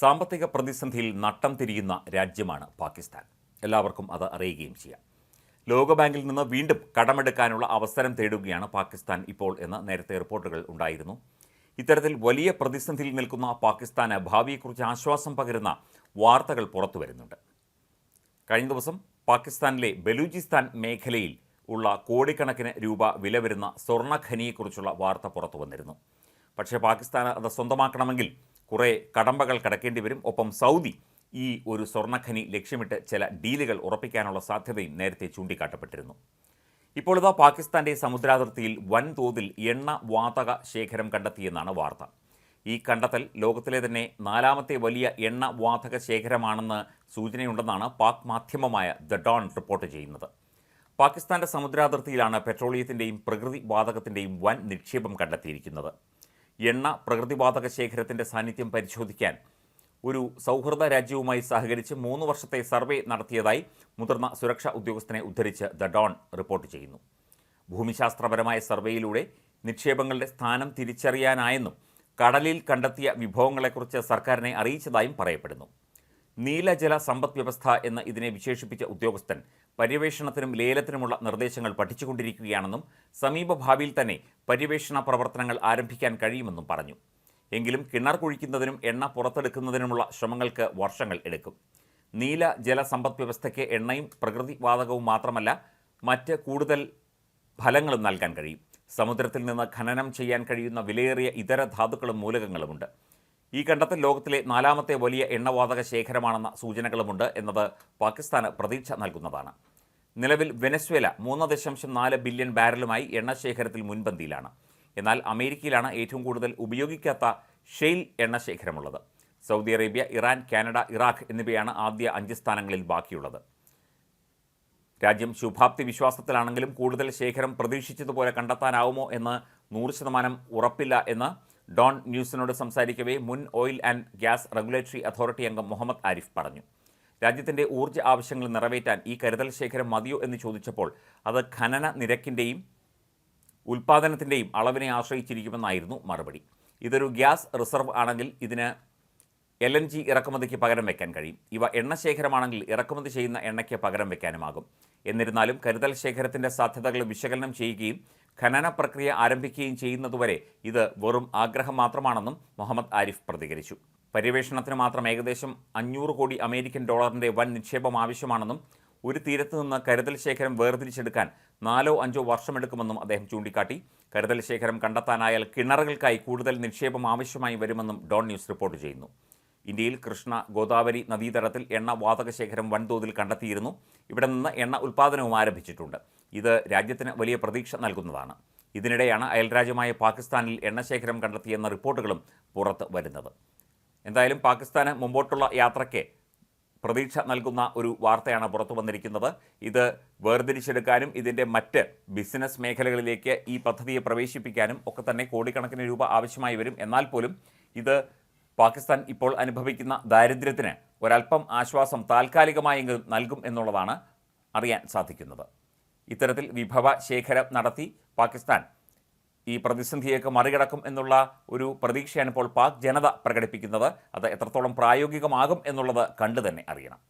സാമ്പത്തിക പ്രതിസന്ധിയിൽ നട്ടം തിരിയുന്ന രാജ്യമാണ് പാകിസ്ഥാൻ. എല്ലാവർക്കും അത് അറിയുകയും ചെയ്യാം. ലോകബാങ്കിൽ നിന്ന് വീണ്ടും കടമെടുക്കാനുള്ള അവസരം തേടുകയാണ് പാകിസ്ഥാൻ ഇപ്പോൾ എന്ന് നേരത്തെ റിപ്പോർട്ടുകൾ ഉണ്ടായിരുന്നു. ഇത്തരത്തിൽ വലിയ പ്രതിസന്ധിയിൽ നിൽക്കുന്ന പാകിസ്ഥാന് ഭാവിയെക്കുറിച്ച് ആശ്വാസം പകരുന്ന വാർത്തകൾ പുറത്തു വരുന്നുണ്ട്. കഴിഞ്ഞ ദിവസം പാകിസ്ഥാനിലെ ബലൂചിസ്ഥാൻ മേഖലയിൽ ഉള്ള കോടിക്കണക്കിന് രൂപ വില വരുന്ന സ്വർണഖനിയെക്കുറിച്ചുള്ള വാർത്ത പുറത്തു വന്നിരുന്നു. പക്ഷേ പാകിസ്ഥാൻ അത് സ്വന്തമാക്കണമെങ്കിൽ കുറേ കടമ്പകൾ കടക്കേണ്ടി വരും. ഒപ്പം സൗദി ഈ ഒരു സ്വർണഖനി ലക്ഷ്യമിട്ട് ചില ഡീലുകൾ ഉറപ്പിക്കാനുള്ള സാധ്യതയും നേരത്തെ ചൂണ്ടിക്കാട്ടപ്പെട്ടിരുന്നു. ഇപ്പോൾ ഇതാ പാകിസ്ഥാന്റെ സമുദ്രാതിർത്തിയിൽ വൻതോതിൽ എണ്ണ വാതക ശേഖരം കണ്ടെത്തിയെന്നാണ് വാർത്ത. ഈ കണ്ടെത്തൽ ലോകത്തിലെ തന്നെ നാലാമത്തെ വലിയ എണ്ണ വാതക ശേഖരമാണെന്ന് സൂചനയുണ്ടെന്നാണ് പാക് മാധ്യമമായ ദ ഡോൺ റിപ്പോർട്ട് ചെയ്യുന്നത്. പാകിസ്ഥാന്റെ സമുദ്രാതിർത്തിയിലാണ് പെട്രോളിയത്തിന്റെയും പ്രകൃതി വാതകത്തിന്റെയും വൻ നിക്ഷേപം കണ്ടെത്തിയിരിക്കുന്നത്. എണ്ണ പ്രകൃതിവാതക ശേഖരത്തിന്റെ സാന്നിധ്യം പരിശോധിക്കാൻ ഒരു സൗഹൃദ രാജ്യവുമായി സഹകരിച്ച് മൂന്ന് വർഷത്തെ സർവേ നടത്തിയതായി മുതിർന്ന സുരക്ഷാ ഉദ്യോഗസ്ഥനെ ഉദ്ധരിച്ച് ദ ഡോൺ റിപ്പോർട്ട് ചെയ്യുന്നു. ഭൂമിശാസ്ത്രപരമായ സർവേയിലൂടെ നിക്ഷേപങ്ങളുടെ സ്ഥാനം തിരിച്ചറിയാനായെന്നും കടലിൽ കണ്ടെത്തിയ വിഭവങ്ങളെക്കുറിച്ച് സർക്കാരിനെ അറിയിച്ചതായും പറയപ്പെടുന്നു. നീലജല സമ്പദ് വ്യവസ്ഥ എന്ന് ഇതിനെ വിശേഷിപ്പിച്ച ഉദ്യോഗസ്ഥൻ പര്യവേഷണത്തിനും ലേലത്തിനുമുള്ള നിർദ്ദേശങ്ങൾ പഠിച്ചുകൊണ്ടിരിക്കുകയാണെന്നും സമീപ ഭാവിയിൽ തന്നെ പര്യവേഷണ പ്രവർത്തനങ്ങൾ ആരംഭിക്കാൻ കഴിയുമെന്നും പറഞ്ഞു. എങ്കിലും കിണർ കുഴിക്കുന്നതിനും എണ്ണ പുറത്തെടുക്കുന്നതിനുമുള്ള ശ്രമങ്ങൾക്ക് വർഷങ്ങൾ എടുക്കും. നീല ജലസമ്പദ് വ്യവസ്ഥയ്ക്ക് എണ്ണയും പ്രകൃതി വാതകവും മാത്രമല്ല മറ്റ് കൂടുതൽ ഫലങ്ങളും നൽകാൻ കഴിയും. സമുദ്രത്തിൽ നിന്ന് ഖനനം ചെയ്യാൻ കഴിയുന്ന വിലയേറിയ ഇതര ധാതുക്കളും മൂലകങ്ങളുമുണ്ട്. ഈ കണ്ടെത്തൽ ലോകത്തിലെ നാലാമത്തെ വലിയ എണ്ണവാതക ശേഖരമാണെന്ന സൂചനകളുമുണ്ട് എന്നത് പാകിസ്ഥാന് പ്രതീക്ഷ നൽകുന്നതാണ്. നിലവിൽ വെനസ്വേല മൂന്ന് ദശാംശം നാല് ബില്യൺ ബാരലുമായി എണ്ണ ശേഖരത്തിൽ മുൻപന്തിയിലാണ്. എന്നാൽ അമേരിക്കയിലാണ് ഏറ്റവും കൂടുതൽ ഉപയോഗിക്കാത്ത ഷെയിൽ എണ്ണ ശേഖരമുള്ളത് Saudi Arabia Iran Canada Iraq എന്നിവയാണ് ആദ്യ അഞ്ച് സ്ഥാനങ്ങളിൽ ബാക്കിയുള്ളത്. രാജ്യം ശുഭാപ്തി വിശ്വാസത്തിലാണെങ്കിലും കൂടുതൽ ശേഖരം പ്രതീക്ഷിച്ചതുപോലെ കണ്ടെത്താനാവുമോ എന്ന് നൂറ് ശതമാനം ഉറപ്പില്ല എന്ന് ഡോൺ ന്യൂസിനോട് സംസാരിക്കവേ മുൻ oil and gas regulatory authority അംഗം മുഹമ്മദ് ആരിഫ് പറഞ്ഞു. രാജ്യത്തിന്റെ ഊർജ ആവശ്യങ്ങൾ നിറവേറ്റാൻ ഈ കരുതൽ ശേഖരം മതിയോ എന്ന് ചോദിച്ചപ്പോൾ അത് ഖനന നിരക്കിന്റെയും ഉൽപ്പാദനത്തിന്റെയും അളവിനെ ആശ്രയിച്ചിരിക്കുമെന്നായിരുന്നു മറുപടി. ഇതൊരു ഗ്യാസ് റിസർവ് ആണെങ്കിൽ ഇതിന് എൽ എൻ ജി ഇറക്കുമതിക്ക് പകരം വെക്കാൻ കഴിയും. ഇവ എണ്ണ ശേഖരമാണെങ്കിൽ ഇറക്കുമതി ചെയ്യുന്ന എണ്ണയ്ക്ക് പകരം വെക്കാനുമാകും. എന്നിരുന്നാലും കരുതൽ ശേഖരത്തിന്റെ സാധ്യതകൾ വിശകലനം ചെയ്യുകയും ഖനന പ്രക്രിയ ആരംഭിക്കുകയും ചെയ്യുന്നതുവരെ ഇത് വെറും ആഗ്രഹം മാത്രമാണെന്നും മുഹമ്മദ് ആരിഫ് പ്രതികരിച്ചു. പര്യവേഷണത്തിന് മാത്രം ഏകദേശം അഞ്ഞൂറ് കോടി അമേരിക്കൻ ഡോളറിന്റെ വൻ നിക്ഷേപം ആവശ്യമാണെന്നും ഒരു തീരത്ത് നിന്ന് കരുതൽ ശേഖരം വേർതിരിച്ചെടുക്കാൻ നാലോ അഞ്ചോ വർഷമെടുക്കുമെന്നും അദ്ദേഹം ചൂണ്ടിക്കാട്ടി. കരുതൽ ശേഖരം കണ്ടെത്താനായാൽ കിണറുകൾക്കായി കൂടുതൽ നിക്ഷേപം ആവശ്യമായി വരുമെന്നും ഡോൺ ന്യൂസ് റിപ്പോർട്ട് ചെയ്യുന്നു. ഇന്ത്യയിൽ കൃഷ്ണ ഗോദാവരി നദീതടത്തിൽ എണ്ണ വാതക ശേഖരം വൻതോതിൽ കണ്ടെത്തിയിരുന്നു. ഇവിടെ നിന്ന് എണ്ണ ഉൽപ്പാദനവും ആരംഭിച്ചിട്ടുണ്ട്. ഇത് രാജ്യത്തിന് വലിയ പ്രതീക്ഷ നൽകുന്നതാണ്. ഇതിനിടെയാണ് അയൽരാജ്യമായ പാകിസ്ഥാനിൽ എണ്ണശേഖരം കണ്ടെത്തിയെന്ന റിപ്പോർട്ടുകളും പുറത്ത് വരുന്നത്. എന്തായാലും പാകിസ്ഥാന് മുമ്പോട്ടുള്ള യാത്രയ്ക്ക് പ്രതീക്ഷ നൽകുന്ന ഒരു വാർത്തയാണ് പുറത്തു വന്നിരിക്കുന്നത്. ഇത് വേർതിരിച്ചെടുക്കാനും ഇതിന്റെ മറ്റ് ബിസിനസ് മേഖലകളിലേക്ക് ഈ പദ്ധതിയെ പ്രവേശിപ്പിക്കാനും ഒക്കെ തന്നെ കോടിക്കണക്കിന് രൂപ ആവശ്യമായി വരും. എന്നാൽ പോലും ഇത് പാകിസ്ഥാൻ ഇപ്പോൾ അനുഭവിക്കുന്ന ദാരിദ്ര്യത്തിന് ഒരല്പം ആശ്വാസം താൽക്കാലികമായെങ്കിലും നൽകും എന്നുള്ളതാണ് അറിയാൻ സാധിക്കുന്നത്. ഇത്തരത്തിൽ വിഭവ ശേഖരം നടത്തി പാകിസ്ഥാൻ ഈ പ്രതിസന്ധിയൊക്കെ മറികടക്കും എന്നുള്ള ഒരു പ്രതീക്ഷയാണ് ഇപ്പോൾ പാക് ജനത പ്രകടിപ്പിക്കുന്നത്. അത് എത്രത്തോളം പ്രായോഗികമാകും എന്നുള്ളത് കണ്ടു തന്നെ അറിയണം.